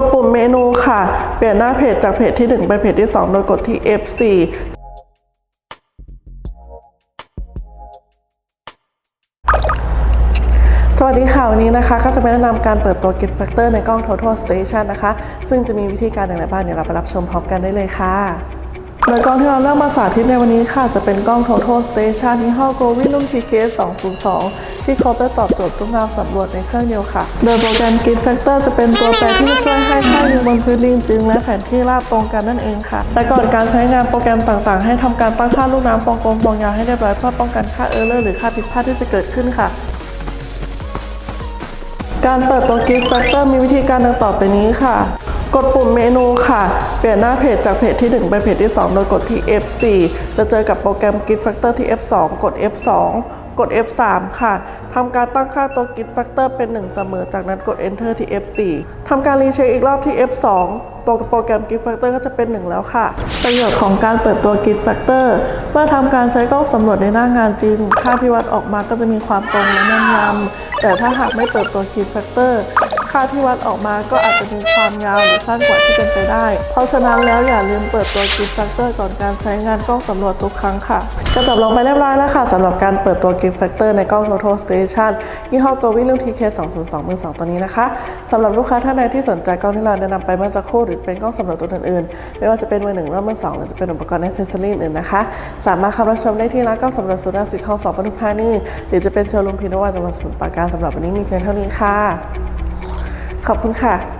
ดปุ่มเมนูค่ะ เปลี่ยนหน้าเพจจากเพจที่ 1 ไปเพจที่ 2 โดยกดที่ F4 สวัสดีค่ะ วันนี้นะคะ ก็จะมาแนะนำการเปิดตัว Git Factor ในกล้อง Total Station นะคะ ซึ่งจะมีวิธีการอย่างไรบ้างเดี๋ยวเราไปรับชมพร้อมกันได้เลยค่ะ โดยกล้องที่เราเลือกมาสาธิตในวันนี้ค่ะ จะเป็นกล้อง Total Station ที่ห้อ g o v i l u m TKS 202 ที่ครบและตอบโจทย์ทุกงานสำรวจในเครื่องเดียวค่ะ โดยโปรแกรม Git Factor จะเป็นตัวแปรที่ช่วยให้ค่ายู่บนพื้นดินจริง และแผนที่ราบตรงกันนั่นเองค่ะ แต่ก่อนการใช้งานโปรแกรมต่างๆ ให้ทำการตั้งค่าลูกน้ำฟองกลมฟองยาวให้เรียบร้อยเพื่อป้องกันค่าเออร์เลอร์หรือค่าผิดพลาดที่จะเกิดขึ้นค่ะการเปิดตัว Gift Factor มีวิธีการดังต่อไปนี้ค่ะ กดปุ่มเมนูค่ะ เปลี่ยนหน้าเพจจากเพจที่ 1 ไปเพจที่ 2 โดยกดที่ F4 จะเจอกับโปรแกรม Git Factor ที่ F2 กด F2 กด F3 ค่ะ ทำการตั้งค่าตัว Git Factor เป็น 1 เสมอ จากนั้นกด Enter ที่ F4 ทำการรีเช็คอีกรอบที่ F2 ตัวโปรแกรม Git Factor ก็จะเป็น 1 แล้วค่ะ ประโยชน์ของการเปิดตัว Git Factor เมื่อทำการใช้กล้องสำรวจในหน้างานจริง ค่าที่วัดออกมาก็จะมีความตรงและแม่นยำแต่ถ้าหากไม่เปิดตัว Git Factor ค่าที่วัดออกมาก็อาจจะมีความยาวหรือสั้นกว่าที่เป็นไปได้ เพราะฉะนั้นแล้วอย่าลืมเปิดตัว Gift Factor ก่อนการใช้งานกล้องสำรวจทุกครั้งค่ะก็จบลงไปเรียบร้อยแล้วค่ะสำหรับการเปิดตัว Gift Factor ในกล้อง Total Station ยี่ห้อ g o v i l u m TK 202มือ2ตัวนี้นะคะสำหรับลูกค้าท่านใดที่สนใจกล้องที่เราแนะนำไปเมื่อสักครู่หรือเป็นกล้องสำรวจตัวอื่นๆไม่ว่าจะเป็นมือหนึ่งรือมือสองหรือจะเป็นอุปกรณ์ในเซนเซอรี่อื่นนะคะ สามารถเข้ารับชมได้ที่ร้านกล้องสำรวจสุราษฎร์สีคลองสองปทุมธานีหรือจะเป็นโชว์รูมพินวัตจังหวัดสมุทรปราการสำหรับวันนี้มีเพียงเท่านี้ค่ะ ขอบคุณค่ะ